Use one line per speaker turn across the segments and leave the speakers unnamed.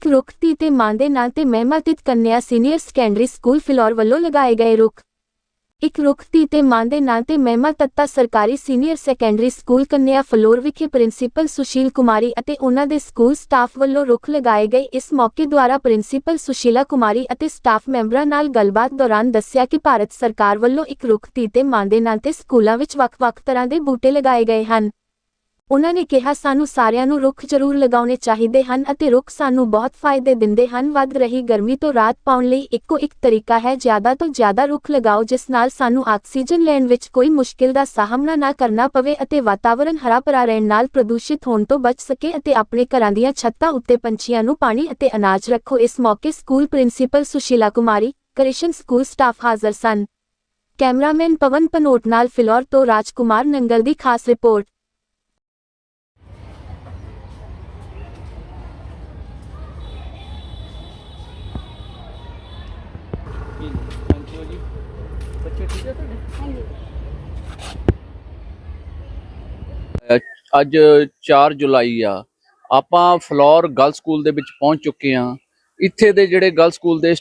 ਇੱਕ ਰੁੱਖ ਧੀ ਤੇ ਮਾਂ ਦੇ ਨਾਂ ਤੇ ਮਹਿਮਾਤਿਤ ਕੰਨਿਆ ਸੀਨੀਅਰ ਸੈਕੰਡਰੀ ਸਕੂਲ ਫਿਲੌਰ ਵੱਲੋਂ ਲਗਾਏ ਗਏ ਰੁੱਖ। ਇੱਕ ਰੁੱਖ ਧੀ ਤੇ ਮਾਂ ਦੇ ਨਾਂ ਤੇ ਮਹਿਮਾ ਤੱਤਾ ਸਰਕਾਰੀ ਸੀਨੀਅਰ ਸੈਕੰਡਰੀ ਸਕੂਲ ਕੰਨਿਆ ਫਲੋਰ ਵਿਖੇ ਪ੍ਰਿੰਸੀਪਲ ਸੁਸ਼ੀਲ ਕੁਮਾਰੀ ਅਤੇ ਉਹਨਾਂ ਦੇ ਸਕੂਲ ਸਟਾਫ ਵੱਲੋਂ ਰੁੱਖ ਲਗਾਏ ਗਏ। ਇਸ ਮੌਕੇ ਦੁਆਰਾ ਪ੍ਰਿੰਸੀਪਲ ਸੁਸ਼ੀਲਾ ਕੁਮਾਰੀ ਅਤੇ ਸਟਾਫ ਮੈਂਬਰਾਂ ਨਾਲ ਗੱਲਬਾਤ ਦੌਰਾਨ ਦੱਸਿਆ ਕਿ ਭਾਰਤ ਸਰਕਾਰ ਵੱਲੋਂ ਇੱਕ ਰੁੱਖ ਧੀ ਤੇ ਮਾਂ ਦੇ ਨਾਂ ਤੇ ਸਕੂਲਾਂ ਵਿੱਚ ਵੱਖ-ਵੱਖ ਤਰ੍ਹਾਂ ਦੇ ਬੂਟੇ ਲਗਾਏ ਗਏ ਹਨ। ਉਹਨਾਂ ਨੇ ਕਿਹਾ, ਸਾਨੂੰ ਸਾਰਿਆਂ ਨੂੰ ਰੁੱਖ ਜ਼ਰੂਰ ਲਗਾਉਣੇ ਚਾਹੀਦੇ ਹਨ ਅਤੇ ਰੁੱਖ ਸਾਨੂੰ ਬਹੁਤ ਫਾਇਦੇ ਦਿੰਦੇ ਹਨ। ਵੱਧ ਰਹੀ ਗਰਮੀ ਤੋਂ ਰਾਤ ਪਾਉਣ ਲਈ ਇੱਕੋ ਇੱਕ ਤਰੀਕਾ ਹੈ, ਜ਼ਿਆਦਾ ਤੋਂ ਜ਼ਿਆਦਾ ਰੁੱਖ ਲਗਾਓ, ਜਿਸ ਨਾਲ ਸਾਨੂੰ ਆਕਸੀਜਨ ਲੈਣ ਵਿੱਚ ਕੋਈ ਮੁਸ਼ਕਿਲ ਦਾ ਸਾਹਮਣਾ ਨਾ ਕਰਨਾ ਪਵੇ ਅਤੇ ਵਾਤਾਵਰਣ ਹਰਾ ਭਰਾ ਰਹਿਣ ਨਾਲ ਪ੍ਰਦੂਸ਼ਿਤ ਹੋਣ ਤੋਂ ਬਚ ਸਕੇ ਅਤੇ ਆਪਣੇ ਘਰਾਂ ਦੀਆਂ ਛੱਤਾਂ ਉੱਤੇ ਪੰਛੀਆਂ ਨੂੰ ਪਾਣੀ ਅਤੇ ਅਨਾਜ ਰੱਖੋ। ਇਸ ਮੌਕੇ school principal Sushila Kumari, Krishan school staff ਹਾਜ਼ਰ ਸਨ। ਕੈਮਰਾਮੈਨ ਪਵਨ ਪਨੋਟ ਨਾਲ ਫਿਲੌਰ ਤੋਂ ਰਾਜਕੁਮਾਰ ਨੰਗਲ ਦੀ ਖਾਸ ਰਿਪੋਰਟ।
ਅੱਜ 4 ਜੁਲਾਈ ਆ। ਆਪਾਂ ਫਲੋਰ ਗਰਲ ਸਕੂਲ ਦੇ ਵਿੱਚ ਪਹੁੰਚ ਚੁੱਕੇ ਆ ਇੱਥੇ ਦੇ ਜਿਹੜੇ ਗਰਲ ਸਕੂਲ ਦੇ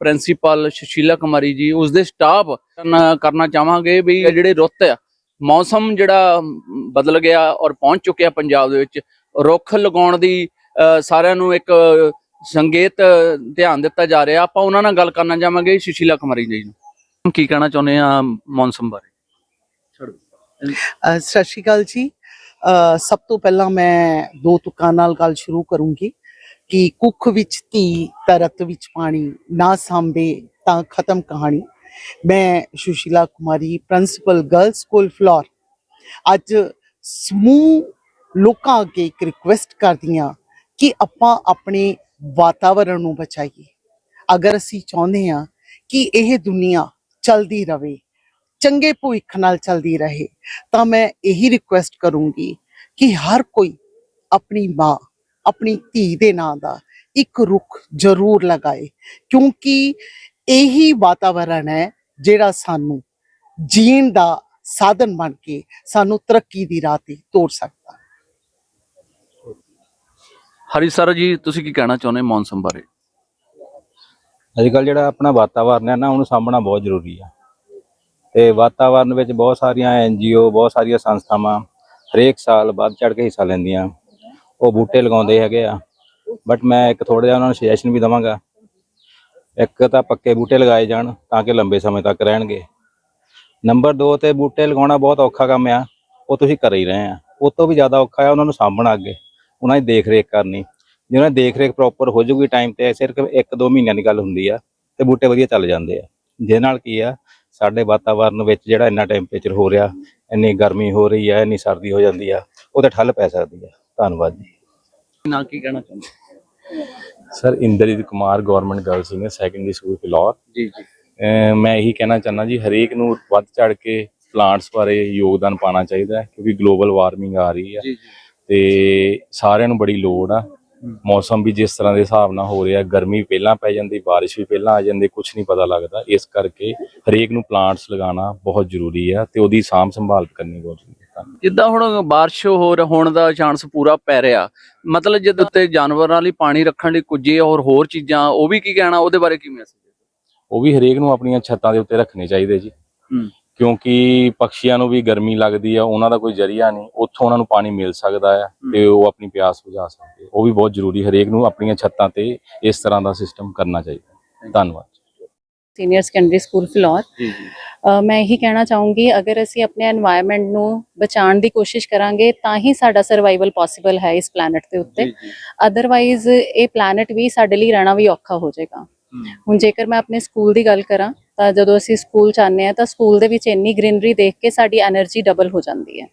ਪ੍ਰਿੰਸੀਪਲ ਸੁਸ਼ੀਲਾ ਕੁਮਾਰੀ ਜੀ ਉਸ ਦੇ ਸਟਾਫ ਕਰਨਾ ਚਾਹਾਂਗੇ ਵੀ ਜਿਹੜੇ ਰੁੱਤ ਆ, ਮੌਸਮ ਜਿਹੜਾ ਬਦਲ ਗਿਆ ਔਰ ਪਹੁੰਚ ਚੁੱਕਿਆ ਪੰਜਾਬ ਦੇ ਵਿੱਚ, ਰੁੱਖ ਲਗਾਉਣ ਦੀ ਸਾਰਿਆਂ ਨੂੰ ਇੱਕ ਸੰਗੇਤ ਧਿਆਨ ਦਿੱਤਾ ਜਾ ਰਿਹਾ। ਆਪਾਂ ਉਹਨਾਂ ਨਾਲ ਗੱਲ ਕਰਨਾ ਚਾਹਾਂਗੇ ਸੁਸ਼ੀਲਾ ਕੁਮਾਰੀ ਜੀ ਨੂੰ। ਕੀ ਕਹਿਣਾ ਚਾਹੁੰਦੇ ਆ ਮੌਸਮ ਬਾਰੇ?
ਸਤਿ ਸ਼੍ਰੀ ਅਕਾਲ ਜੀ। ਸਭ ਤੋਂ ਪਹਿਲਾਂ ਮੈਂ ਦੋ ਤੁਕਾਂ ਨਾਲ ਗੱਲ ਸ਼ੁਰੂ ਕਰੂੰਗੀ ਕਿ ਕੁੱਖ ਵਿੱਚ ਧੀ, ਤਰਤ ਵਿੱਚ ਪਾਣੀ, ਨਾ ਸਾਂਭੇ ਤਾਂ ਖਤਮ ਕਹਾਣੀ। ਮੈਂ Sushila Kumari principal girl school Phillaur ਅੱਜ ਸਮੂਹ ਲੋਕਾਂ ਅੱਗੇ ਇੱਕ ਰਿਕੁਐਸਟ ਕਰਦੀ ਹਾਂ ਕਿ ਆਪਾਂ ਆਪਣੇ ਵਾਤਾਵਰਣ ਨੂੰ ਬਚਾਈਏ। ਅਗਰ ਅਸੀਂ ਚਾਹੁੰਦੇ ਹਾਂ ਕਿ ਇਹ ਦੁਨੀਆ ਚਲਦੀ ਰਵੇ ਚੰਗੇ ਭਵਿੱਖ ਨਾਲ ਚਲਦੀ ਰਹੇ ਤਾਂ ਮੈਂ ਇਹੀ ਰਿਕੁਐਸਟ ਕਰੂੰਗੀ ਕਿ ਹਰ ਕੋਈ ਆਪਣੀ ਮਾਂ ਆਪਣੀ ਧੀ ਦੇ ਨਾਂ ਦਾ ਇੱਕ ਰੁੱਖ ਜ਼ਰੂਰ ਲਗਾਏ ਕਿਉਂਕਿ ਇਹੀ ਵਾਤਾਵਰਣ ਹੈ ਜਿਹੜਾ ਸਾਨੂੰ ਜੀਣ ਦਾ ਸਾਧਨ ਬਣ ਕੇ ਸਾਨੂੰ ਤਰੱਕੀ ਦੀ ਰਾਹ ਤੇ ਤੋਰ ਸਕਦਾ।
ਹਰੀ ਸਰ ਜੀ ਤੁਸੀਂ ਕੀ ਕਹਿਣਾ ਚਾਹੁੰਦੇ ਮੌਸਮ ਬਾਰੇ?
ਅੱਜ ਕੱਲ ਜਿਹੜਾ ਆਪਣਾ ਵਾਤਾਵਰਨ ਹੈ ਨਾ ਉਹਨੂੰ ਸਾਂਭਣਾ ਬਹੁਤ ਜ਼ਰੂਰੀ ਆ। ਤੇ ਵਾਤਾਵਰਨ ਵਿੱਚ ਬਹੁਤ ਸਾਰੀਆਂ ਐਨਜੀਓ ਬਹੁਤ ਸਾਰੀਆਂ ਸੰਸਥਾਵਾਂ ਹਰੇਕ ਸਾਲ ਵੱਧ ਚੜ ਕੇ ਹਿੱਸਾ ਲੈਂਦੀਆਂ। ਉਹ ਬੂਟੇ ਲਗਾਉਂਦੇ ਹੈਗੇ ਆ। ਬਟ ਮੈਂ ਇੱਕ ਥੋੜਾ ਜਿਹਾ ਉਹਨਾਂ ਨੂੰ ਸੁਜੈਸ਼ਨ ਵੀ ਦਵਾਂਗਾ। ਇੱਕ ਤਾਂ ਪੱਕੇ ਬੂਟੇ ਲਗਾਏ ਜਾਣ ਤਾਂ ਕਿ ਲੰਬੇ ਸਮੇਂ ਤੱਕ ਰਹਿਣਗੇ। ਨੰਬਰ 2 ਤੇ ਬੂਟੇ ਲਗਾਉਣਾ ਬਹੁਤ ਔਖਾ ਕੰਮ ਆ। ਉਹ ਤੁਸੀਂ ਕਰ ਹੀ ਰਹੇ ਆ। ਉਹ ਤੋਂ ਵੀ ਜ਼ਿਆਦਾ ਔਖਾ ਆ ਉਹਨਾਂ ਨੂੰ ਸਾਂਭਣਾ ਅੱਗੇ। ਉਹਨਾਂ ਦੀ ਦੇਖ ਰੇਖ ਕਰਨੀ। ਜੇ ਉਹਨਾਂ ਦੀ ਦੇਖ ਰੇਖ ਪ੍ਰੋਪਰ ਹੋ ਜਾਊਗੀ ਟਾਈਮ ਤੇ ਸਿਰਫ 1-2 ਮਹੀਨਿਆਂ ਦੀ ਗੱਲ ਹੁੰਦੀ ਆ ਤੇ ਬੂਟੇ ਵਧੀਆ ਚੱਲ ਜਾਂਦੇ ਆ। ਜਿਹਦੇ ਨਾਲ ਕੀ ਆ ਸਾਡੇ ਵਾਤਾਵਰਨ ਵਿੱਚ ਜਿਹੜਾ ਇੰਨਾ ਟੈਂਪਰੇਚਰ ਹੋ ਰਿਹਾ ਇੰਨੀ ਗਰਮੀ ਹੋ ਰਹੀ ਆ ਇੰਨੀ ਸਰਦੀ ਹੋ ਜਾਂਦੀ ਆ ਉਹ ਤੇ ਠੱਲ ਪੈ ਸਕਦੀ ਆ। ਧੰਨਵਾਦ ਜੀ।
ਨਾ ਕੀ ਕਹਿਣਾ ਚਾਹੁੰਦੇ?
Sir Inderjit Kumar government girl senior secondary school Phillaur.
ਜੀ ਜੀ।
ਮੈਂ ਇਹੀ ਕਹਿਣਾ ਚਾਹੁੰਦਾ ਜੀ ਹਰੇਕ ਨੂੰ ਵੱਧ ਚੜ ਕੇ ਪਲਾਂਟਸ ਬਾਰੇ ਯੋਗਦਾਨ ਪਾਉਣਾ ਚਾਹੀਦਾ ਹੈ ਕਿਉਂਕਿ ਗਲੋਬਲ ਵਾਰਮਿੰਗ ਆ ਰਹੀ ਹੈ
ਜੀ ਜੀ।
ਤੇ ਸਾਰਿਆਂ ਨੂੰ ਬੜੀ ਲੋੜ ਆ। ਮੌਸਮ ਵੀ ਜਿਸ ਤਰ੍ਹਾਂ ਦੇ ਹਿਸਾਬ ਨਾਲ ਹੋ ਰਿਹਾ ਗਰਮੀ ਪਹਿਲਾਂ ਪੈ ਜਾਂਦੀ ਬਾਰਿਸ਼ ਵੀ ਪਹਿਲਾਂ ਆ ਜਾਂਦੀ ਕੁਝ ਨਹੀਂ ਪਤਾ ਲੱਗਦਾ। ਇਸ ਕਰਕੇ ਹਰੇਕ ਨੂੰ ਪਲਾਂਟਸ ਲਗਾਉਣਾ ਬਹੁਤ ਜ਼ਰੂਰੀ ਆ ਤੇ ਉਹਦੀ ਸਾਂਭ ਸੰਭਾਲ ਕਰਨੀ ਬਹੁਤ ਜ਼ਰੂਰੀ ਹੈ
ਜਿੱਦਾਂ ਹੁਣ ਬਾਰਿਸ਼ ਹੋ ਰ- ਹੋਣ ਦਾ ਚਾਂਸ ਪੂਰਾ ਪੈ ਰਿਹਾ। ਮਤਲਬ ਜਦ ਉੱਤੇ ਜਾਨਵਰਾਂ ਲਈ ਪਾਣੀ ਰੱਖਣ ਲਈ ਕੁਝੇ ਔਰ ਹੋਰ ਚੀਜ਼ਾਂ ਉਹ ਵੀ ਕੀ ਕਹਿਣਾ ਉਹਦੇ ਬਾਰੇ ਕੀ ਮੈਸੇਜ
ਉਹ ਵੀ ਹਰੇਕ ਨੂੰ ਆਪਣੀਆਂ ਛੱਤਾਂ ਦੇ ਉੱਤੇ ਰੱਖਣੇ ਚਾਹੀਦੇ ਜੀ। ਕਿਉਂਕਿ ਪਕਸ਼ੀਆਂ ਨੂੰ ਵੀ ਗਰਮੀ ਲੱਗਦੀ ਆ ਉਹਨਾਂ ਦਾ ਕੋਈ ਜਰੀਆ ਨਹੀਂ ਉੱਥੋਂ ਉਹਨਾਂ ਨੂੰ ਪਾਣੀ ਮਿਲ ਸਕਦਾ ਹੈ। ਤੇ ਉਹ ਆਪਣੀ ਪਿਆਸ ਬੁਝਾ ਸਕਦੇ ਉਹ ਵੀ ਬਹੁਤ ਜ਼ਰੂਰੀ ਹਰੇਕ ਨੂੰ ਆਪਣੀਆਂ ਛੱਤਾਂ ਤੇ ਇਸ ਤਰ੍ਹਾਂ ਦਾ ਸਿਸਟਮ ਕਰਨਾ ਚਾਹੀਦਾ। ਧੰਨਵਾਦ।
ਸੀਨੀਅਰ ਸੈਕੰਡਰੀ ਸਕੂਲ ਫਲੋਰ ਮੈਂ ਇਹੀ ਕਹਿਣਾ ਚਾਹੂੰਗੀ ਅਗਰ ਅਸੀਂ ਆਪਣੇ এনवायरमेंट ਨੂੰ ਬਚਾਉਣ ਦੀ ਕੋਸ਼ਿਸ਼ ਕਰਾਂਗੇ ਤਾਂ ਹੀ ਸਾਡਾ ਸਰਵਾਈਵਲ ਪੋਸੀਬਲ ਹੈ ਇਸ ਪਲੈਨਟ ਦੇ ਉੱਤੇ। ਅਦਰਵਾਈਜ਼ ਇਹ ਪਲੈਨਟ ਵੀ ਸਾਡੇ ਲਈ ਰਹਿਣਾ ਵੀ ਔਖਾ ਹੋ ਜਾਏਗਾ। ਹੁਣ ਜੇਕਰ ਮੈਂ ਆਪਣੇ ਸਕੂਲ ਦੀ ਗੱਲ ਕਰਾਂ ਤਾਂ ਜਦੋਂ ਅਸੀਂ ਸਕੂਲ ਜਾਂਦੇ ਆ ਤਾਂ ਸਕੂਲ ਦੇ ਵਿੱਚ ਇੰਨੀ ਗ੍ਰੀਨਰੀ ਦੇਖ ਕੇ ਸਾਡੀ એનર્ਜੀ ਡਬਲ ਹੋ ਜਾਂਦੀ ਹੈ।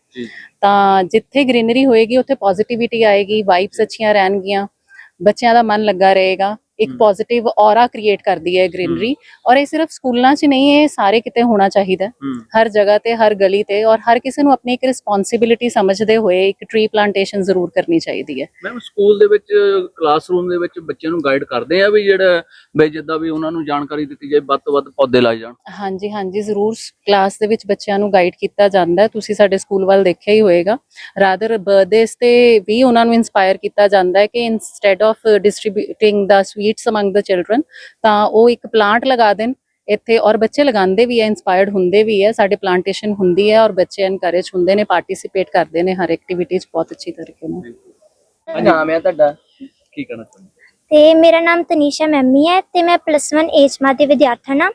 ਤਾਂ ਜਿੱਥੇ ਗ੍ਰੀਨਰੀ ਹੋਏਗੀ ਉੱਥੇ ਪੋਜ਼ਿਟਿਵਿਟੀ ਆਏਗੀ ਵਾਈਬਸ ਅੱਛੀਆਂ ਰਹਿਣਗੀਆਂ ਬੱਚਿਆਂ ਦਾ ਮਨ ਲੱਗਾ ਰਹੇਗਾ। ਇੱਕ ਪੋਜ਼ਿਟਿਵ ਔਰਾ ਕ੍ਰੀਏਟ ਕਰਦੀ ਹੈ ਗ੍ਰੀਨਰੀ ਔਰ ਇਹ ਸਿਰਫ ਸਕੂਲਾਂ 'ਚ ਨਹੀਂ ਇਹ ਸਾਰੇ ਕਿਤੇ ਹੋਣਾ ਚਾਹੀਦਾ ਹਰ ਜਗ੍ਹਾ ਤੇ ਹਰ ਗਲੀ ਤੇ ਔਰ ਹਰ ਕਿਸੇ ਨੂੰ ਆਪਣੀ ਇੱਕ ਰਿਸਪੌਂਸਿਬਿਲਿਟੀ ਸਮਝਦੇ ਹੋਏ ਇੱਕ ਟ੍ਰੀ ਪਲਾਂਟੇਸ਼ਨ ਜ਼ਰੂਰ ਕਰਨੀ ਚਾਹੀਦੀ ਹੈ।
ਮੈਮ ਸਕੂਲ ਦੇ ਵਿੱਚ ਕਲਾਸਰੂਮ ਦੇ ਵਿੱਚ ਬੱਚਿਆਂ ਨੂੰ ਗਾਈਡ ਕਰਦੇ ਆ ਵੀ ਜਿਹੜਾ ਵੀ ਜਿੱਦਾਂ ਵੀ ਉਹਨਾਂ ਨੂੰ ਜਾਣਕਾਰੀ ਦਿੱਤੀ ਜਾਏ ਵੱਧ ਤੋਂ ਵੱਧ ਪੌਦੇ ਲਾਏ ਜਾਣ?
ਹਾਂਜੀ ਹਾਂਜੀ ਜ਼ਰੂਰ ਕਲਾਸ ਦੇ ਵਿੱਚ ਬੱਚਿਆਂ ਨੂੰ ਗਾਈਡ ਕੀਤਾ ਜਾਂਦਾ ਤੁਸੀਂ ਸਾਡੇ ਸਕੂਲ ਵੱਲ ਦੇਖਿਆ ਹੀ ਹੋਏਗਾ। ਰਾਦਰ ਬਰਥਡੇਸ ਤੇ ਵੀ ਉਹਨਾਂ ਨੂੰ ਇਨਸਪਾਇਰ ਕੀਤਾ ਜਾਂਦਾ ਹੈ ਕਿ instead of distributing the needs among the children ਤਾਂ ਉਹ ਇੱਕ ਪਲਾਂਟ ਲਗਾ ਦੇਣ ਇੱਥੇ ਔਰ ਬੱਚੇ ਲਗਾਉਂਦੇ ਵੀ ਹੈ ਇਨਸਪਾਇਰਡ ਹੁੰਦੇ ਵੀ ਹੈ ਸਾਡੇ ਪਲਾਂਟੇਸ਼ਨ ਹੁੰਦੀ ਹੈ ਔਰ ਬੱਚੇ ਐਨਕਰੇਜ ਹੁੰਦੇ ਨੇ ਪਾਰਟਿਸਿਪੇਟ ਕਰਦੇ ਨੇ ਹਰ ਐਕਟੀਵਿਟੀ 'ਚ ਬਹੁਤ ਅੱਛੀ ਤਰੀਕੇ ਨਾਲ।
ਨਾਮ ਹੈ ਤੁਹਾਡਾ? ਕੀ ਕਹਿਣਾ ਚਾਹੁੰਦੇ?
ਤੇ ਮੇਰਾ ਨਾਮ ਤਨੀਸ਼ਾ ਮੈਮੀ ਹੈ ਤੇ ਮੈਂ ਪਲੱਸ 1 ਏਜਮਾ ਦੇ ਵਿਦਿਆਰਥਣ ਹਾਂ।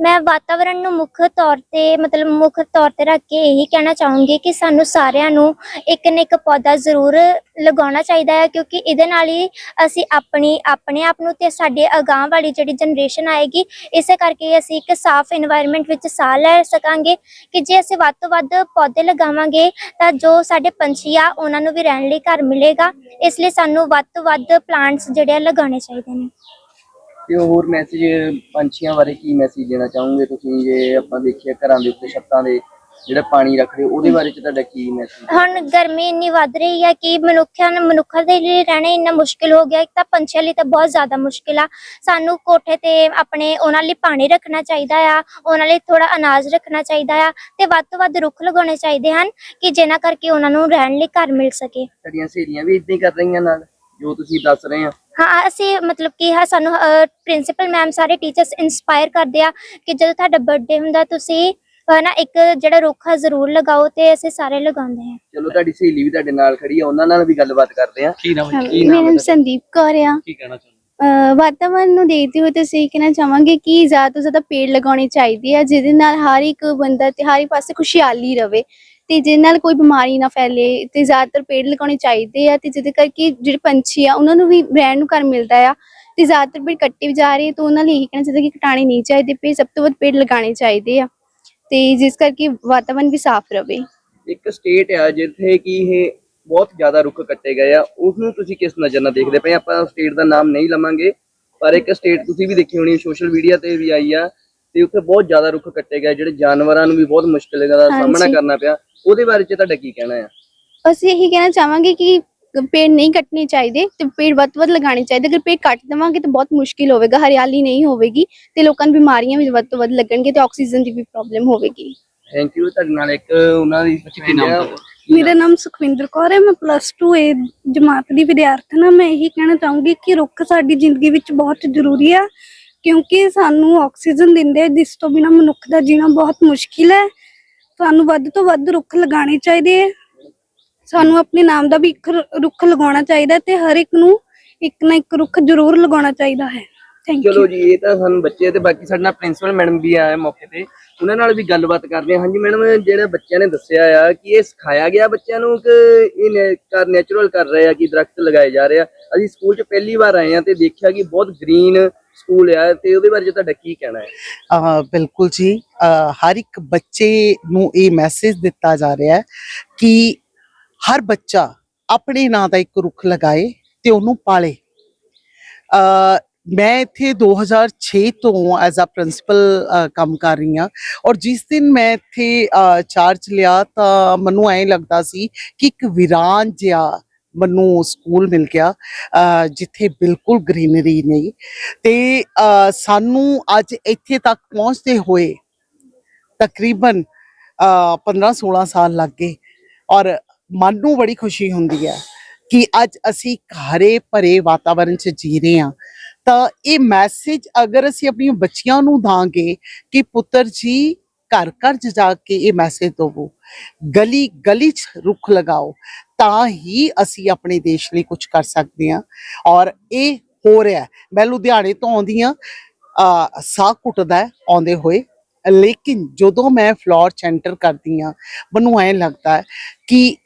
ਮੈਂ ਵਾਤਾਵਰਣ ਨੂੰ ਮੁੱਖ ਤੌਰ ਤੇ, ਮਤਲਬ ਮੁੱਖ ਤੌਰ ਤੇ ਰੱਖ ਕੇ ਇਹੀ ਕਹਿਣਾ ਚਾਹੂੰਗੀ ਕਿ ਸਾਨੂੰ ਸਾਰਿਆਂ ਨੂੰ ਇੱਕ ਨਾ ਇੱਕ ਪੌਦਾ ਜ਼ਰੂਰ ਲਗਾਉਣਾ ਚਾਹੀਦਾ ਹੈ, ਕਿਉਂਕਿ ਇਹਦੇ ਨਾਲ ਹੀ ਅਸੀਂ ਆਪਣੀ, ਆਪਣੇ ਆਪ ਨੂੰ ਤੇ ਸਾਡੇ ਅਗਾਹ ਵਾਲੀ ਜਿਹੜੀ ਜਨਰੇਸ਼ਨ ਆਏਗੀ, ਇਸੇ ਕਰਕੇ ਅਸੀਂ ਇੱਕ ਸਾਫ਼ এনवायरमेंट ਵਿੱਚ ਸਾਹ ਲੈ ਸਕਾਂਗੇ। ਕਿ ਜੇ ਅਸੀਂ ਵੱਧ ਤੋਂ ਵੱਧ ਪੌਦੇ ਲਗਾਵਾਂਗੇ, ਤਾਂ ਜੋ ਸਾਡੇ ਪੰਛੀ ਆ ਉਹਨਾਂ ਨੂੰ ਵੀ ਰਹਿਣ ਲਈ ਘਰ ਮਿਲੇਗਾ। ਇਸ ਲਈ ਸਾਨੂੰ ਵੱਧ ਤੋਂ ਵੱਧ ਪਲਾਂਟਸ ਜਿਹੜੇ ਆ ਲਗਾਉਣੇ ਚਾਹੀਦੇ ਨੇ।
ਤੇ ਹੋਰ ਮੈਸੇਜ ਪੰਛੀਆਂ ਬਾਰੇ ਕੀ ਮੈਸੇਜ ਦੇਣਾ ਚਾਹੋਗੇ ਤੁਸੀਂ? ਜੇ ਆਪਾਂ ਦੇਖੀਏ ਘਰਾਂ ਦੇ ਉੱਤੇ ਛੱਤਾਂ ਦੇ ਜਿਹੜਾ ਪਾਣੀ ਰੱਖਦੇ ਉਹਦੇ ਬਾਰੇ ਚ ਤੁਹਾਡਾ ਕੀ ਮੈਸੇਜ
ਹੁਣ ਗਰਮੀ ਇੰਨੀ ਵੱਧ ਰਹੀ ਹੈ ਕਿ ਮਨੁੱਖਾਂ ਨੂੰ ਮਨੁੱਖਾਂ ਦੇ ਲਈ ਰਹਿਣਾ ਇੰਨਾ ਮੁਸ਼ਕਿਲ ਹੋ ਗਿਆ ਇੱਕ ਤਾਂ ਪੰਛੀਆਂ ਲਈ ਤਾਂ ਬਹੁਤ ਜ਼ਿਆਦਾ ਮੁਸ਼ਕਿਲ ਆ। ਸਾਨੂੰ ਕੋਠੇ ਤੇ ਆਪਣੇ ਉਹਨਾਂ ਲਈ ਪਾਣੀ ਰੱਖਣਾ ਚਾਹੀਦਾ ਆ ਉਹਨਾਂ ਲਈ ਥੋੜਾ ਅਨਾਜ ਰੱਖਣਾ ਚਾਹੀਦਾ ਆ ਤੇ ਵੱਧ ਤੋਂ ਵੱਧ ਰੁੱਖ ਲਗਾਉਣੇ ਚਾਹੀਦੇ ਹਨ ਕਿ ਜਿਨ੍ਹਾਂ ਕਰਕੇ ਉਹਨਾਂ ਨੂੰ ਰਹਿਣ ਲਈ ਘਰ ਮਿਲ ਸਕੇ।
ਤੁਹਾਡੀਆਂ ਸਹੇਲੀਆਂ ਵੀ ਇਦਾਂ ਹੀ ਕਰ ਰਹੀਆਂ ਨਾਲ ਜੋ ਤੁਸੀਂ ਦੱਸ ਰਹੇ ਆ
ਹਾਂ ਅਸੀਂ ਮਤਲਬ ਕਿ ਹਾਂ ਸਾਨੂੰ ਪ੍ਰਿੰਸੀਪਲ ਮੈਮ ਸਾਰੇ ਟੀਚਰਸ ਇਨਸਪਾਇਰ ਕਰਦੇ ਆ ਕਿ ਜਦੋਂ ਤੁਹਾਡਾ ਬਰਥਡੇ ਹੁੰਦਾ ਤੁਸੀਂ ਨਾ ਇੱਕ ਜਿਹੜਾ ਰੁੱਖ ਆ ਜ਼ਰੂਰ ਲਗਾਓ ਤੇ ਅਸੀਂ ਸਾਰੇ ਲਗਾਉਂਦੇ ਹਾਂ।
ਚਲੋ ਤੁਹਾਡੀ ਸਹੇਲੀ ਵੀ ਤੁਹਾਡੇ ਨਾਲ ਖੜੀ ਆ ਉਹਨਾਂ ਨਾਲ ਵੀ ਗੱਲਬਾਤ ਕਰਦੇ ਆ
ਕੀ ਨਾਮ ਹੈ?
ਕੀ
ਮੇਰਾ
ਨਾਮ ਹੈ
ਸੰਦੀਪ ਕੌਰ ਆ।
ਕੀ ਕਹਿਣਾ ਚਾਹੁੰਦੇ
ਅਹ ਵਾਤਾਵਰਣ ਨੂੰ ਦੇਖਦੇ ਹੋਏ ਤਾਂ ਅਸੀਂ ਇਹ ਕਹਿਣਾ ਚਾਹਾਂਗੇ ਕਿ ਜ਼ਿਆਦਾ ਤੋਂ ਜ਼ਿਆਦਾ ਪੇੜ ਲਗਾਉਣੇ ਚਾਹੀਦੇ ਆ ਜਿਹਦੇ ਨਾਲ ਹਰ ਇੱਕ ਬੰਦਾ ਤੇ ਹਰ ਇੱਕ ਪਾਸੇ ਖੁਸ਼ਹਾਲੀ ਰਵੇ। ਤੇ ਜਿਹਦੇ ਨਾਲ ਕੋਈ ਬਿਮਾਰੀ ਨਾ ਫੈਲੇ ਤੇ ਜ਼ਿਆਦਾਤਰ ਪੇੜ ਲਗਾਉਣੇ ਚਾਹੀਦੇ ਆ ਤੇ ਜਿਹਦੇ ਕਰਕੇ ਜਿਹੜੇ ਪੰਛੀ ਆ ਉਹਨਾਂ ਨੂੰ ਵੀ ਰਹਿਣ ਨੂੰ ਘਰ ਮਿਲਦਾ ਆ ਤੇ ਜ਼ਿਆਦਾਤਰ ਪੇੜ ਕੱਟੇ ਵੀ ਜਾ ਰਹੇ ਤਾਂ ਉਹਨਾਂ ਲਈ ਇਹ ਕਹਿਣਾ ਚਾਹੀਦਾ ਕਿ ਕਟਾਣੇ ਨਹੀਂ ਚਾਹੀਦੇ ਪੇੜ ਸਭ ਤੋਂ ਵੱਧ ਪੇੜ ਲਗਾਉਣੇ ਚਾਹੀਦੇ ਆ ਤੇ ਜਿਸ ਕਰਕੇ ਵਾਤਾਵਰਨ ਵੀ ਸਾਫ਼ ਰਵੇ।
ਇੱਕ ਸਟੇਟ ਆ ਜਿੱਥੇ ਕਿ ਇਹ ਬਹੁਤ ਜ਼ਿਆਦਾ ਰੁੱਖ ਕੱਟੇ ਗਏ ਆ ਉਸ ਨੂੰ ਤੁਸੀਂ ਕਿਸ ਨਜ਼ਰ ਨਾਲ ਦੇਖਦੇ ਪਏ ਆਪਾਂ ਸਟੇਟ ਦਾ ਨਾਮ ਨਹੀਂ ਲਵਾਂਗੇ, ਪਰ ਇੱਕ ਸਟੇਟ ਤੁਸੀਂ ਵੀ ਦੇਖੀ ਹੋਣੀ ਸੋਸ਼ਲ ਮੀਡੀਆ ਤੇ ਵੀ ਆਈ ਆ ਤੇ ਉੱਥੇ ਬਹੁਤ ਜ਼ਿਆਦਾ ਰੁੱਖ ਕੱਟੇ ਗਏ ਜਿਹੜੇ ਜਾਨਵਰਾਂ ਨੂੰ ਵੀ ਬਹੁਤ ਮੁਸ਼ਕਿਲ ਦਾ ਸਾਹਮਣਾ
ਹਾਂਜੀ।
ਕਰਨਾ ਪਿਆ। ਉਹਦੇ ਬਾਰੇ ਚ ਤੁਹਾਡਾ ਕੀ ਕਹਿਣਾ ਆ?
ਅਸੀਂ ਇਹੀ ਕਹਿਣਾ ਚਾਹਾਂਗੇ ਕਿ ਪੇੜ ਨਹੀਂ ਕੱਟਣੇ ਚਾਹੀਦੇ ਤੇ ਪੇੜ ਵੱਧ ਤੋਂ ਵੱਧ ਲਗਾਉਣੇ ਚਾਹੀਦੇ। ਅਗਰ ਪੇੜ ਕੱਟ ਦੇਵਾਂਗੇ ਤਾਂ ਬਹੁਤ ਮੁਸ਼ਕਿਲ ਹੋਵੇਗਾ ਹਰਿਆਲੀ ਨਹੀਂ ਹੋਵੇਗੀ ਤੇ ਲੋਕਾਂ ਨੂੰ ਬਿਮਾਰੀਆਂ ਵੀ ਵੱਧ ਤੋਂ ਵੱਧ ਲੱਗਣਗੀਆਂ ਤੇ ਆਕਸੀਜਨ ਦੀ ਵੀ ਪ੍ਰੋਬਲਮ ਹੋਵੇਗੀ।
ਥੈਂਕ ਯੂ ਤੁਹਾਡੇ ਨਾਲ ਇੱਕ ਉਹਨਾਂ ਦੀ
ਕੀ ਨਾਮ ਤੁਹਾਡਾ?
ਮੇਰਾ ਨਾਮ ਸੁਖਵਿੰਦਰ ਕੌਰ ਹੈ ਮੈਂ ਪਲੱਸ 2 ਏ ਜਮਾਤ ਦੀ ਵਿਦਿਆਰਥਣ ਹਾਂ। ਮੈਂ ਇਹੀ ਕਹਿਣਾ ਚਾਹੂੰਗੀ ਕਿ ਰੁੱਖ ਸਾਡੀ ਜ਼ਿੰਦਗੀ ਵਿੱਚ ਬਹੁਤ ਜ਼ਰੂਰੀ ਆ। ਕਿਉਂਕਿ ਸਾਨੂੰ ਆਕਸੀਜਨ ਦਿੰਦੇ ਜਿਸ ਤੋਂ ਬਿਨਾਂ ਮਨੁੱਖ ਦਾ ਜੀਣਾ ਬਹੁਤ ਮੁਸ਼ਕਿਲ ਹੈ। ਸਾਨੂੰ ਵੱਧ ਤੋਂ ਵੱਧ ਰੁੱਖ ਲਗਾਉਣੇ ਚਾਹੀਦੇ ਆ। ਸਾਨੂੰ ਆਪਣੇ ਨਾਮ ਦਾ ਵੀ ਇੱਕ ਰੁੱਖ ਲਗਾਉਣਾ ਚਾਹੀਦਾ ਤੇ ਹਰ ਇੱਕ ਨੂੰ ਇੱਕ ਨਾ ਇੱਕ ਰੁੱਖ ਜ਼ਰੂਰ ਲਗਾਉਣਾ ਚਾਹੀਦਾ ਹੈ। ਥੈਂਕ
ਚਲੋ ਜੀ, ਇਹ ਤਾਂ ਸਾਨੂੰ ਬੱਚੇ ਤੇ ਬਾਕੀ ਸਾਡੇ ਨਾਲ ਪ੍ਰਿੰਸੀਪਲ ਮੈਡਮ ਵੀ ਆਏ ਮੌਕੇ ਤੇ। ਉਹਨਾਂ ਨਾਲ ਵੀ ਗੱਲਬਾਤ ਕਰਦੇ ਹਾਂ। ਹਾਂਜੀ ਮੈਡਮ, ਜਿਹੜਾ ਬੱਚਿਆਂ ਨੇ ਦੱਸਿਆ ਆ ਕਿ ਇਹ ਸਿਖਾਇਆ ਗਿਆ ਬੱਚਿਆਂ ਨੂੰ ਕਿ ਇਹ ਕਰ ਨੈਚੁਰਲ ਕਰ ਰਹੇ ਆ, ਕਿ ਦਰਖਤ ਲਗਾਏ ਜਾ ਰਹੇ ਆ। ਅਸੀਂ ਸਕੂਲ 'ਚ ਪਹਿਲੀ ਵਾਰ ਆਏ ਆ ਤੇ ਦੇਖਿਆ ਕਿ ਬਹੁਤ ਗ੍ਰੀਨ ਸਕੂਲ ਆ ਤੇ ਉਹਦੇ ਬਾਰੇ ਤੁਹਾਡਾ ਕੀ ਕਹਿਣਾ ਹੈ?
ਅਹ ਬਿਲਕੁਲ ਜੀ। ਹਰ ਇੱਕ ਬੱਚੇ ਨੂੰ ਇਹ ਮੈਸੇਜ ਦਿੱਤਾ ਜਾ ਰਿਹਾ ਹੈ ਕਿ ਹਰ ਬੱਚਾ ਆਪਣੇ ਨਾਂ ਦਾ ਇੱਕ ਰੁੱਖ ਲਗਾਏ ਤੇ ਉਹਨੂੰ ਪਾਲੇ। ਅਹ ਮੈਂ ਇੱਥੇ 2006 ਤੋਂ ਐਜ਼ ਅ ਪ੍ਰਿੰਸੀਪਲ ਕੰਮ ਕਰ ਰਹੀ ਹਾਂ ਔਰ ਜਿਸ ਦਿਨ ਮੈਂ ਇੱਥੇ ਚਾਰਜ ਲਿਆ ਤਾਂ ਮੈਨੂੰ ਐਂ ਲੱਗਦਾ ਸੀ ਕਿ ਇੱਕ ਵਿਰਾਨ ਜਿਹਾ ਮੈਨੂੰ ਸਕੂਲ ਮਿਲ ਗਿਆ, ਅਹ, ਜਿੱਥੇ ਬਿਲਕੁਲ ਗ੍ਰੀਨਰੀ ਨਹੀਂ। ਤੇ, ਅਹ, ਸਾਨੂੰ ਅੱਜ ਇੱਥੇ ਤੱਕ ਪਹੁੰਚਦੇ ਹੋਏ ਤਕਰੀਬਨ 15 16 ਸਾਲ ਲੱਗ ਗਏ। ਔਰ ਮਨ ਨੂੰ ਬੜੀ ਖੁਸ਼ੀ ਹੁੰਦੀ ਹੈ ਕਿ ਅੱਜ ਅਸੀਂ ਇੱਕ ਹਰੇ ਭਰੇ ਵਾਤਾਵਰਣ 'ਚ ਜੀ ਰਹੇ ਹਾਂ। ਤਾਂ ਇਹ ਮੈਸੇਜ ਅਗਰ ਅਸੀਂ ਆਪਣੀਆਂ ਬੱਚੀਆਂ ਨੂੰ ਦਾਂਗੇ ਕਿ ਪੁੱਤਰ ਜੀ ਘਰ ਘਰ ਜਾ ਕੇ ਇਹ ਮੈਸੇਜ ਦਵੋ। ਗਲੀ ਗਲੀ 'ਚ ਰੁੱਖ ਲਗਾਓ। ਤਾਂ ਹੀ ਅਸੀਂ ਆਪਣੇ ਦੇਸ਼ ਲਈ ਕੁਝ ਕਰ ਸਕਦੇ ਹਾਂ। ਔਰ ਇਹ ਹੋ ਰਿਹਾ ਮੈਂ ਲੁਧਿਆਣੇ ਤੋਂ ਆਉਂਦੀ ਹਾਂ। ਸਾਹ ਘੁੱਟਦਾ ਆਉਂਦੇ ਹੋਏ। ਲੇਕਿਨ ਜਦੋਂ ਮੈਂ ਫਲੋਰ ਚ ਐਂਟਰ ਕਰਦੀ ਹਾਂ, ਮੈਨੂੰ ਐਂ ਲੱਗਦਾ ਹੈ ਕਿ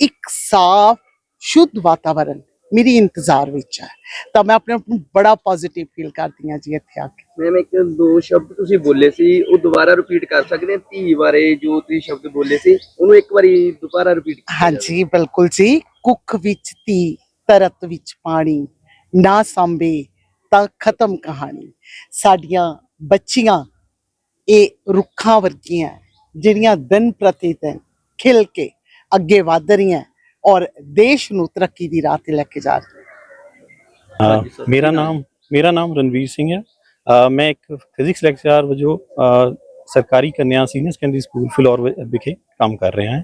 ਇੱਕ ਸਾਫ਼, ਸ਼ੁੱਧ ਵਾਤਾਵਰਣ ਮੇਰੀ ਇੰਤਜ਼ਾਰ ਵਿੱਚ ਹੈ। ਤਾਂ ਮੈਂ ਆਪਣੇ ਆਪ ਨੂੰ ਬੜਾ ਪੋਜ਼ਿਟਿਵ ਫੀਲ ਕਰਦੀ ਹਾਂ ਜੀ ਇੱਥੇ ਆ ਕੇ।
ਮੈਮ ਇੱਕ ਦੋ ਸ਼ਬਦ ਤੁਸੀਂ ਬੋਲੇ ਸੀ ਉਹ ਦੁਬਾਰਾ ਰਿਪੀਟ ਕਰ ਸਕਦੇ ਆ ਧੀ ਬਾਰੇ ਜੋ ਤੁਸੀਂ ਸ਼ਬਦ ਬੋਲੇ ਸੀ ਉਹਨੂੰ ਇੱਕ ਵਾਰੀ ਦੁਬਾਰਾ ਰਿਪੀਟ
ਹਾਂਜੀ ਬਿਲਕੁਲ ਜੀ। ਕੁੱਖ ਵਿੱਚ ਧੀ ਤਰਤ ਵਿੱਚ ਪਾਣੀ ਨਾ ਸੰਭੇ ਤਾਂ ਖਤਮ ਕਹਾਣੀ। ਸਾਡੀਆਂ ਬੱਚੀਆਂ ਇਹ ਰੁੱਖਾਂ ਵਰਗੀਆਂ ਜਿਹੜੀਆਂ ਦਿਨ ਪ੍ਰਤੀ ਦਿਨ ਖਿਲ ਕੇ ਅੱਗੇ ਵਧ ਰਹੀਆਂ ਔਰ ਦੇਸ਼ ਨੂੰ ਤਰੱਕੀ ਦੀ ਰਾਹ ਤੇ ਲੈ ਕੇ ਜਾ ਰਹੀਆਂ
ਹਾਂਜੀ ਸਰ,
ਮੇਰਾ
ਕੀ ਨਾਮ
ਨਾਮ ਮੇਰਾ ਨਾਮ ਰਣਵੀਰ ਸਿੰਘ ਹੈ ਅ, ਮੈਂ ਇੱਕ ਫਿਜ਼ਿਕਸ ਲੈਕਚਰਰ ਵਜੋਂ ਅ, ਸਰਕਾਰੀ ਕੰਨਿਆ ਸੀਨੀਅਰ ਸੈਕੰਡਰੀ ਸਕੂਲ ਫਿਲੌਰ ਵਿ- ਵਿਖੇ ਕੰਮ ਕਰ ਰਿਹਾ ਹਾਂ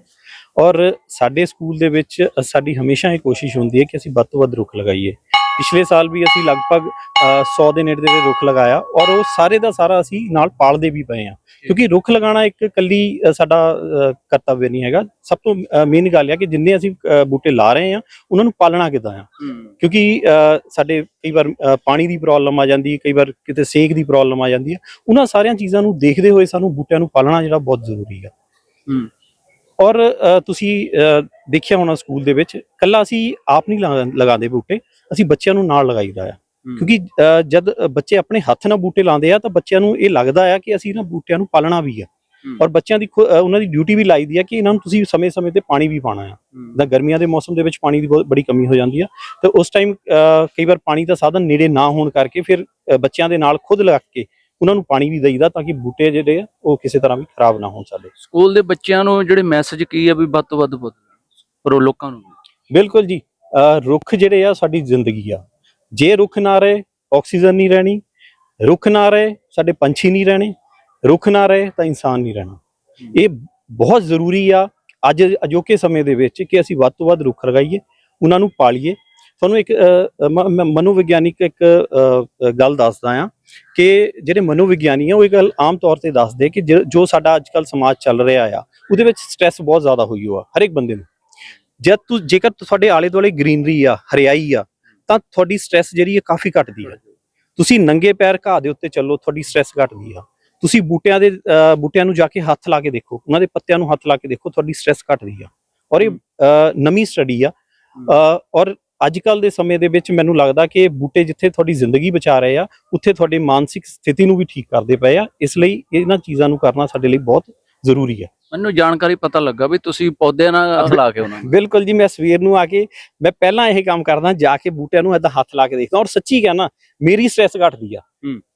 ਔਰ ਸਾਡੇ ਸਕੂਲ ਦੇ ਵਿੱਚ ਸਾਡੀ ਹਮੇਸ਼ਾ ਇਹ ਕੋਸ਼ਿਸ਼ ਹੁੰਦੀ ਹੈ ਕਿ ਅਸੀਂ ਵੱਧ ਤੋਂ ਵੱਧ ਰੁੱਖ ਲਗਾਈਏ। ਪਿਛਲੇ ਸਾਲ ਵੀ ਅਸੀਂ ਲਗਭਗ ਅ, 100 ਦੇ ਨੇੜੇ ਦੇ ਰੁੱਖ ਲਗਾਇਆ ਔਰ ਉਹ ਸਾਰੇ ਦਾ ਸਾਰਾ ਅਸੀਂ ਨਾਲ ਪਾਲਦੇ ਵੀ ਪਏ ਹਾਂ। ਕਿਉਂਕਿ ਰੁੱਖ ਲਗਾਉਣਾ ਇੱਕ ਕੱਲੀ ਸਾਡਾ ਕਰਤੱਵ ਨਹੀਂ ਹੈਗਾ। ਸਭ ਤੋਂ ਮੇਨ ਗੱਲ ਹੈ ਕਿ ਜਿੰਨੇ ਅਸੀਂ ਬੂਟੇ ਲਾ ਰਹੇ ਹਾਂ ਉਹਨਾਂ ਨੂੰ ਪਾਲਣਾ ਕਿੱਦਾਂ ਆ? ਕਿਉਂਕਿ ਸਾਡੇ ਕਈ ਵਾਰ ਪਾਣੀ ਦੀ ਪ੍ਰੋਬਲਮ ਆ ਜਾਂਦੀ ਹੈ ਕਈ ਵਾਰ ਕਿਤੇ ਸੇਕ ਦੀ ਪ੍ਰੋਬਲਮ ਆ ਜਾਂਦੀ ਹੈ। ਉਹਨਾਂ ਸਾਰੀਆਂ ਚੀਜ਼ਾਂ ਨੂੰ ਦੇਖਦੇ ਹੋਏ ਸਾਨੂੰ ਬੂਟਿਆਂ ਨੂੰ ਪਾਲਣਾ ਜਿਹੜਾ ਬਹੁਤ ਜ਼ਰੂਰੀ ਹੂੰ। ਔਰ ਤੁਸੀਂ ਦੇਖਿਆ ਹੋਣਾ ਸਕੂਲ ਦੇ ਵਿੱਚ ਕੱਲਾ ਅਸੀਂ ਆਪ ਨਹੀਂ ਲਗਾ- ਲਗਾਉਂਦੇ ਬੂਟੇ ਅਸੀਂ ਬੱਚਿਆਂ ਨੂੰ ਨਾਲ ਲਗਾਈਦਾ ਆ। ਕਿਉਂਕਿ ਜਦ ਬੱਚੇ ਆਪਣੇ ਹੱਥ ਨਾਲ ਬੂਟੇ ਲਾਉਂਦੇ ਆ ਤਾਂ ਬੱਚਿਆਂ ਨੂੰ ਇਹ ਲੱਗਦਾ ਆ ਕਿ ਅਸੀਂ ਨਾ ਬੂਟਿਆਂ ਨੂੰ ਪਾਲਣਾ ਵੀ ਆ। ਔਰ ਬੱਚਿਆਂ ਦੀ ਉਹਨਾਂ ਦੀ ਡਿਊਟੀ ਵੀ ਲਾਈਦੀ ਆ ਕਿ ਇਹਨਾਂ ਨੂੰ ਤੁਸੀਂ ਸਮੇਂ-ਸਮੇਂ ਤੇ ਪਾਣੀ ਵੀ ਪਾਣਾ ਆ। ਜਿੱਦਾਂ ਗਰਮੀਆਂ ਦੇ ਮੌਸਮ ਦੇ ਵਿੱਚ ਪਾਣੀ ਦੀ ਬਹੁਤ ਬੜੀ ਕਮੀ ਹੋ ਜਾਂਦੀ ਆ। ਤੇ ਉਸ ਟਾਈਮ ਕਈ ਵਾਰ ਪਾਣੀ ਦਾ ਸਾਧਨ ਨੇੜੇ ਨਾ ਹੋਣ ਕਰਕੇ ਫਿਰ ਬੱਚਿਆਂ ਦੇ ਨਾਲ ਖੁਦ ਲੱਗ ਕੇ ਉਹਨਾਂ ਨੂੰ ਪਾਣੀ ਵੀ ਦੇਈਦਾ ਤਾਂ ਕਿ ਬੂਟੇ ਜਿਹੜੇ ਆ ਉਹ ਕਿਸੇ ਤਰ੍ਹਾਂ ਵੀ ਖਰਾਬ ਨਾ ਹੋਣ ਸਾਡੇ।
ਸਕੂਲ ਦੇ ਬੱਚਿਆਂ ਨੂੰ ਜਿਹੜੇ ਮੈਸੇਜ ਕੀ ਆ ਵੀ ਵੱਧ ਤੋਂ ਵੱਧ ਪਰ ਲੋਕਾਂ ਨੂੰ
ਬਿਲਕੁਲ ਜੀ ਰੁੱਖ ਜਿਹੜੇ ਆ ਸਾਡੀ ਜ਼ਿੰਦਗੀ ਆ। ਜੇ ਰੁੱਖ ਨਾ ਰਹੇ ਆਕਸੀਜਨ ਨਹੀਂ ਰਹਿਣੀ। ਰੁੱਖ ਨਾ ਰਹੇ ਸਾਡੇ ਪੰਛੀ ਨਹੀਂ ਰਹਿਣੇ। ਰੁੱਖ ਨਾ ਰਹੇ ਤਾਂ ਇਨਸਾਨ ਨਹੀਂ ਰਹਿਣਾ। ਇਹ ਬਹੁਤ ਜ਼ਰੂਰੀ ਆ ਅੱਜ ਅਜੋਕੇ ਸਮੇਂ ਦੇ ਵਿੱਚ ਕਿ ਅਸੀਂ ਵੱਧ ਤੋਂ ਵੱਧ ਰੁੱਖ ਲਗਾਈਏ ਉਹਨਾਂ ਨੂੰ ਪਾਲੀਏ ਤੁਹਾਨੂੰ ਇੱਕ ਮ- ਮ- ਮਨੋਵਿਗਿਆਨਿਕ ਇੱਕ ਗੱਲ ਦੱਸਦਾ ਆ ਕਿ ਜਿਹੜੇ ਮਨੋਵਿਗਿਆਨੀ ਆ, ਉਹ ਇਹ ਗੱਲ ਆਮ ਤੌਰ ਤੇ ਦੱਸਦੇ ਕਿ ਜ- ਜੋ ਸਾਡਾ ਅੱਜਕੱਲ ਸਮਾਜ ਚੱਲ ਰਿਹਾ ਆ, ਉਹਦੇ ਵਿੱਚ ਸਟ੍ਰੈਸ ਬਹੁਤ ਜ਼ਿਆਦਾ ਹੋਈ ਹੋਆ, ਹਰ ਇੱਕ ਬੰਦੇ ਨੂੰ। ਜਦ ਤੂੰ, ਜੇਕਰ ਤੁਹਾਡੇ ਆਲੇ ਦੁਆਲੇ ਗ੍ਰੀਨਰੀ ਆ, ਹਰਿਆਈ ਆ, ਤਾਂ ਤੁਹਾਡੀ ਸਟ੍ਰੈਸ ਜਿਹੜੀ ਹੈ ਕਾਫੀ ਘਟਦੀ ਹੈ ਤੁਸੀਂ ਨੰਗੇ ਪੈਰ ਘਾਹ ਦੇ ਉੱਤੇ ਚੱਲੋ, ਤੁਹਾਡੀ ਸਟ੍ਰੈਸ ਘਟਦੀ ਆ। ਤੁਸੀਂ ਬੂਟਿਆਂ ਦੇ ਬੂਟਿਆਂ ਨੂੰ ਜਾ ਕੇ ਹੱਥ ਲਾ ਕੇ ਦੇਖੋ, ਉਹਨਾਂ ਦੇ ਪੱਤਿਆਂ ਨੂੰ ਹੱਥ ਲਾ ਕੇ ਦੇਖੋ, ਤੁਹਾਡੀ ਸਟ੍ਰੈਸ ਘਟਦੀ ਆ। ਔਰ ਇਹ ਨਵੀਂ ਸਟੱਡੀ ਆ ਔਰ ਅੱਜ ਕੱਲ ਦੇ ਸਮੇਂ ਦੇ ਵਿੱਚ ਮੈਨੂੰ ਲੱਗਦਾ ਕਿ ਬੂਟੇ ਜਿੱਥੇ ਤੁਹਾਡੀ ਜ਼ਿੰਦਗੀ ਬਚਾ ਰਹੇ ਆ ਉੱਥੇ ਤੁਹਾਡੀ ਮਾਨਸਿਕ ਸਥਿਤੀ ਨੂੰ ਵੀ ਠੀਕ ਕਰਦੇ ਪਏ ਆ। ਇਸ ਲਈ ਇਹਨਾਂ ਚੀਜ਼ਾਂ ਨੂੰ ਕਰਨਾ ਸਾਡੇ ਲਈ ਬਹੁਤ ਜ਼ਰੂਰੀ ਹੈ
ਮੈਨੂੰ ਜਾਣਕਾਰੀ ਪਤਾ ਲੱਗਾ ਵੀ ਤੁਸੀਂ ਪੌਦਿਆਂ ਨਾਲ ਹੱਥ ਲਾ ਕੇ ਉਹਨਾਂ
ਬਿਲਕੁਲ ਜੀ ਮੈਂ ਸਵੇਰ ਨੂੰ ਆ ਕੇ ਮੈਂ ਪਹਿਲਾਂ ਇਹ ਕੰਮ ਕਰਦਾ ਜਾ ਕੇ ਬੂਟਿਆਂ ਨੂੰ ਏਦਾਂ ਹੱਥ ਲਾ ਕੇ ਦੇਖਦਾ। ਔਰ ਸੱਚੀ ਕਹਿਣਾ ਮੇਰੀ ਸਟ੍ਰੈਸ ਘਟਦੀ ਆ।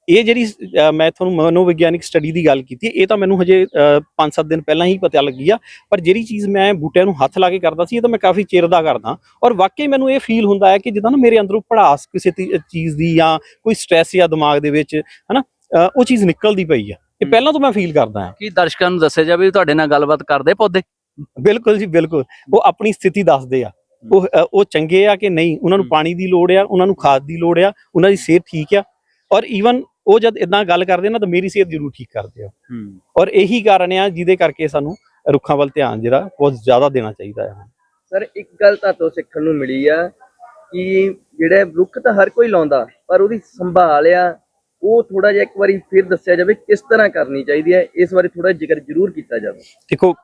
ਇਹ ਜਿਹੜੀ ਮੈਂ ਤੁਹਾਨੂੰ ਮਨੋਵਿਗਿਆਨਿਕ ਸਟੱਡੀ ਦੀ ਗੱਲ ਕੀਤੀ ਇਹ ਤਾਂ ਮੈਨੂੰ ਹਜੇ 5-7 ਦਿਨ ਪਹਿਲਾਂ ਹੀ ਪਤਾ ਲੱਗੀ ਆ ਪਰ ਜਿਹੜੀ ਚੀਜ਼ ਮੈਂ ਬੂਟਿਆਂ ਨੂੰ ਹੱਥ ਲਾ ਕੇ ਕਰਦਾ ਸੀ ਇਹ ਤਾਂ ਮੈਂ ਕਾਫੀ ਚਿਰ ਦਾ ਕਰਦਾ ਔਰ ਵਾਕਈ ਮੈਨੂੰ ਇਹ ਫੀਲ ਹੁੰਦਾ ਹੈ ਕਿ ਜਿੱਦਾਂ ਨਾ ਮੇਰੇ ਅੰਦਰੋਂ ਭੜਾਸ ਕਿਸੇ ਚੀਜ਼ ਦੀ ਜਾਂ ਕੋਈ ਸਟ੍ਰੈਸ ਜਾਂ ਦਿਮਾਗ ਦੇ ਵਿੱਚ ਹਨਾ ਉਹ ਚੀਜ਼ ਨਿਕਲਦੀ ਪਈ ਆ। ਇਹ। ਪਹਿਲਾਂ ਤੋਂ ਮੈਂ ਫੀਲ ਕਰਦਾ ਹਾਂ।
ਕੀ ਦਰਸ਼ਕਾਂ ਨੂੰ ਦੱਸਿਆ ਜਾਵੇ ਵੀ ਤੁਹਾਡੇ ਨਾਲ ਗੱਲਬਾਤ ਕਰਦੇ ਪੌਦੇ?
ਬਿਲਕੁਲ ਜੀ ਬਿਲਕੁਲ। ਉਹ ਆਪਣੀ ਸਥਿਤੀ ਦੱਸਦੇ ਆ। ਉਹ ਉਹ ਚੰਗੇ ਆ ਕਿ ਨਹੀਂ? ਉਹਨਾਂ ਨੂੰ। ਪਾਣੀ ਦੀ ਲੋੜ ਆ ਉਹਨਾਂ ਨੂੰ ਖਾਦ ਦੀ ਲੋੜ ਆ ਉਹਨਾਂ ਦੀ ਸਿਹਤ ਠੀਕ ਆ। ਔਰ ਈਵਨ ਉਹ ਜਦ ਇਦਾਂ ਗੱਲ ਕਰਦੇ ਨਾ ਤਾਂ ਮੇਰੀ ਸਿਹਤ ਜ਼ਰੂਰ ਠੀਕ ਕਰਦੇ ਆ। ਔਰ ਇਹੀ ਕਾਰਨ ਆ ਜਿਹਦੇ ਕਰਕੇ ਸਾਨੂੰ ਰੁੱਖਾਂ ਵੱਲ ਧਿਆਨ ਜਿਹੜਾ ਬਹੁਤ ਜ਼ਿਆਦਾ ਦੇਣਾ ਚਾਹੀਦਾ ਹੈ
ਸਰ ਇੱਕ ਗੱਲ ਤੁਹਾਤੋਂ ਸਿੱਖਣ ਨੂੰ ਮਿਲੀ ਆ ਕਿ ਜਿਹੜੇ ਰੁੱਖ ਤਾਂ ਹਰ ਕੋਈ ਲਾਉਂਦਾ ਪਰ ਉਹਦੀ ਸੰਭਾਲ ਆ ਉਹ ਥੋੜਾ ਜਿਹਾ ਇੱਕ ਵਾਰੀ ਫਿਰ ਦੱਸਿਆ ਜਾਵੇ ਕਿਸ ਤਰ੍ਹਾਂ ਕਰਨੀ ਚਾਹੀਦੀ ਹੈ, ਇਸ ਬਾਰੇ ਥੋੜਾ ਜ਼ਿਕਰ ਜ਼ਰੂਰ ਕੀਤਾ ਜਾਵੇ।
ਦੇਖੋ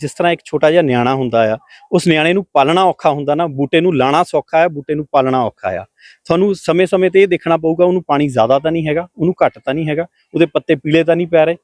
ਜਿਸ ਤਰ੍ਹਾਂ ਇੱਕ ਛੋਟਾ ਜਿਹਾ ਨਿਆਣਾ ਹੁੰਦਾ ਆ, ਉਸ ਨਿਆਣੇ ਨੂੰ ਪਾਲਣਾ ਔਖਾ ਹੁੰਦਾ ਨਾ, ਬੂਟੇ ਨੂੰ ਲਾਣਾ ਸੌਖਾ ਹੈ, ਬੂਟੇ ਨੂੰ ਪਾਲਣਾ ਔਖਾ ਆ। ਤੁਹਾਨੂੰ ਸਮੇਂ-ਸਮੇਂ ਤੇ ਇਹ ਦੇਖਣਾ ਪਊਗਾ, ਉਹਨੂੰ ਪਾਣੀ ਜ਼ਿਆਦਾ ਤਾਂ ਨਹੀਂ ਹੈਗਾ, ਉਹਨੂੰ ਘੱਟ ਤਾਂ ਨਹੀਂ ਹੈਗਾ, ਉਹਦੇ ਪੱਤੇ ਪੀਲੇ ਤਾਂ ਨਹੀਂ ਪੈ ਰਹੇ।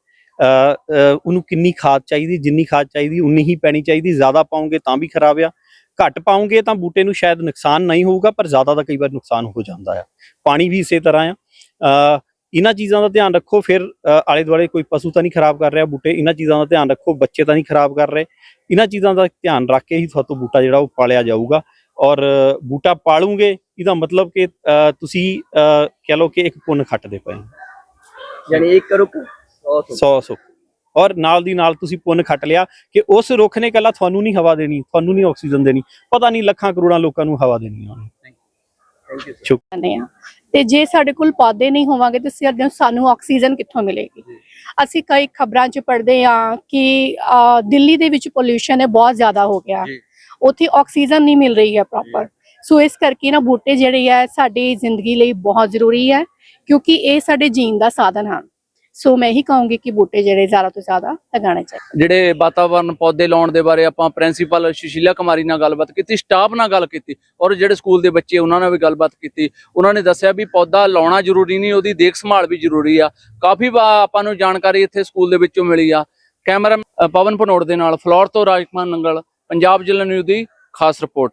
ਉਹਨੂੰ ਕਿੰਨੀ ਖਾਦ ਚਾਹੀਦੀ, ਜਿੰਨੀ ਖਾਦ ਚਾਹੀਦੀ, ਉਨੀ ਹੀ ਪੈਣੀ ਚਾਹੀਦੀ, ਜ਼ਿਆਦਾ ਪਾਉਂਗੇ ਤਾਂ ਵੀ ਖਰਾਬ ਆ। ਘੱਟ ਪਾਉਂਗੇ ਤਾਂ ਬੂਟੇ ਨੂੰ ਸ਼ਾਇਦ ਨੁਕਸਾਨ ਨਹੀਂ ਹੋਊਗਾ, ਪਰ ਜ਼ਿਆਦਾ ਦਾ ਕਈ ਵਾਰ ਨੁਕਸਾਨ ਹੋ ਜਾਂਦਾ ਆ। ਪਾਣੀ ਵੀ ਇਸੇ ਤਰ੍ਹਾਂ ਆ। ਇਹਨਾਂ ਚੀਜ਼ਾਂ ਦਾ ਧਿਆਨ ਰੱਖੋ ਫਿਰ ਆਲੇ ਦੁਆਲੇ ਕੋਈ ਪਸ਼ੂ ਤਾਂ ਨਹੀਂ ਖਰਾਬ ਕਰ ਰਿਹਾ ਬੂਟੇ ਇਹਨਾਂ ਚੀਜ਼ਾਂ ਦਾ ਧਿਆਨ ਰੱਖੋ ਬੱਚੇ ਤਾਂ ਨਹੀਂ ਖਰਾਬ ਕਰ ਰਹੇ। ਇਹਨਾਂ ਚੀਜ਼ਾਂ ਦਾ ਧਿਆਨ ਰੱਖ ਕੇ ਹੀ ਤੁਹਾਤੋਂ ਬੂਟਾ ਜਿਹੜਾ ਉਹ ਪਾਲਿਆ ਜਾਊਗਾ। ਔਰ ਬੂਟਾ ਪਾਲੂਗੇ ਇਹਦਾ ਮਤਲਬ ਕਿ ਤੁਸੀਂ ਕਹਿ ਲਓ ਕਿ ਇੱਕ ਪੁੰਨ ਖੱਟਦੇ ਪਏ ਹੋ।
ਯਾਨੀ ਇੱਕ ਰੁੱਖ 100
100 ਸੁੱਖ। ਔਰ ਨਾਲ ਦੀ ਨਾਲ ਤੁਸੀਂ ਪੁੰਨ ਖੱਟ ਲਿਆ ਕਿ ਉਸ ਰੁੱਖ ਨੇ ਕੱਲਾ ਤੁਹਾਨੂੰ ਨਹੀਂ ਹਵਾ ਦੇਣੀ ਤੁਹਾਨੂੰ ਨਹੀਂ ਆਕਸੀਜਨ ਦੇਣੀ। ਪਤਾ ਨਹੀਂ ਲੱਖਾਂ ਕਰੋੜਾਂ ਲੋਕਾਂ ਨੂੰ ਹਵਾ ਦੇਣੀ ਉਹਨੇ।
ਥੈਂਕ ਯੂ
ਜਾਂਦੇ ਆ ਤੇ ਜੇ ਸਾਡੇ ਕੋਲ ਪੌਦੇ ਨਹੀਂ ਹੋਵਾਂਗੇ ਤੇ ਸਿਰ ਸਾਨੂੰ ਆਕਸੀਜਨ ਕਿੱਥੋਂ ਮਿਲੇਗੀ? ਅਸੀਂ ਕਈ ਖਬਰਾਂ 'ਚ ਪੜ੍ਹਦੇ ਆ ਕਿ ਦਿੱਲੀ ਦੇ ਵਿੱਚ ਪੋਲਿਊਸ਼ਨ ਹੈ ਬਹੁਤ ਜ਼ਿਆਦਾ ਹੋ ਗਿਆ। ਉੱਥੇ ਆਕਸੀਜਨ ਨਹੀਂ ਮਿਲ ਰਹੀ ਹੈ ਪ੍ਰੋਪਰ ਸੋ ਇਸ ਕਰਕੇ ਨਾ ਬੂਟੇ ਜਿਹੜੇ ਆ ਸਾਡੀ ਜ਼ਿੰਦਗੀ ਲਈ ਬਹੁਤ ਜ਼ਰੂਰੀ ਹੈ ਕਿਉਂਕਿ ਇਹ ਸਾਡੇ ਜੀਣ ਦਾ ਸਾਧਨ ਹਨ। ਸੋ ਮੈਂ ਇਹੀ ਕਹੂੰਗੀ ਕਿ ਬੂਟੇ ਜਿਹੜੇ ਜ਼ਿਆਦਾ ਤੋਂ ਜ਼ਿਆਦਾ ਲਗਾਉਣੇ ਚਾਹੀਦੇ
ਜਿਹੜੇ ਵਾਤਾਵਰਣ ਪੌਦੇ ਲਾਉਣ ਦੇ ਬਾਰੇ ਆਪਾਂ ਪ੍ਰਿੰਸੀਪਲ ਸੁਸ਼ੀਲਾ ਕੁਮਾਰੀ ਨਾਲ ਗੱਲਬਾਤ ਕੀਤੀ ਸਟਾਫ ਨਾਲ ਗੱਲ ਕੀਤੀ ਔਰ ਜਿਹੜੇ ਸਕੂਲ ਦੇ ਬੱਚੇ ਉਹਨਾਂ ਨਾਲ ਵੀ ਗੱਲਬਾਤ ਕੀਤੀ, ਉਹਨਾਂ ਨੇ ਦੱਸਿਆ ਵੀ ਪੌਦਾ ਲਾਉਣਾ ਜ਼ਰੂਰੀ ਨਹੀਂ, ਉਹਦੀ ਦੇਖ ਸੰਭਾਲ ਵੀ ਜ਼ਰੂਰੀ ਆ। ਕਾਫੀ ਆਪਾਂ ਨੂੰ ਜਾਣਕਾਰੀ ਇੱਥੇ ਸਕੂਲ ਦੇ ਵਿੱਚੋਂ ਮਿਲੀ ਆ। ਕੈਮਰਾ ਪਵਨ ਭਨੋੜ ਦੇ ਨਾਲ ਫਲੋਰ ਤੋਂ ਰਾਜਕੁਮਾਰ ਨੰਗਲ, ਪੰਜਾਬ ਜ਼ਿਲ੍ਹਾ ਨਿਊਜ਼ ਦੀ ਖਾਸ ਰਿਪੋਰਟ।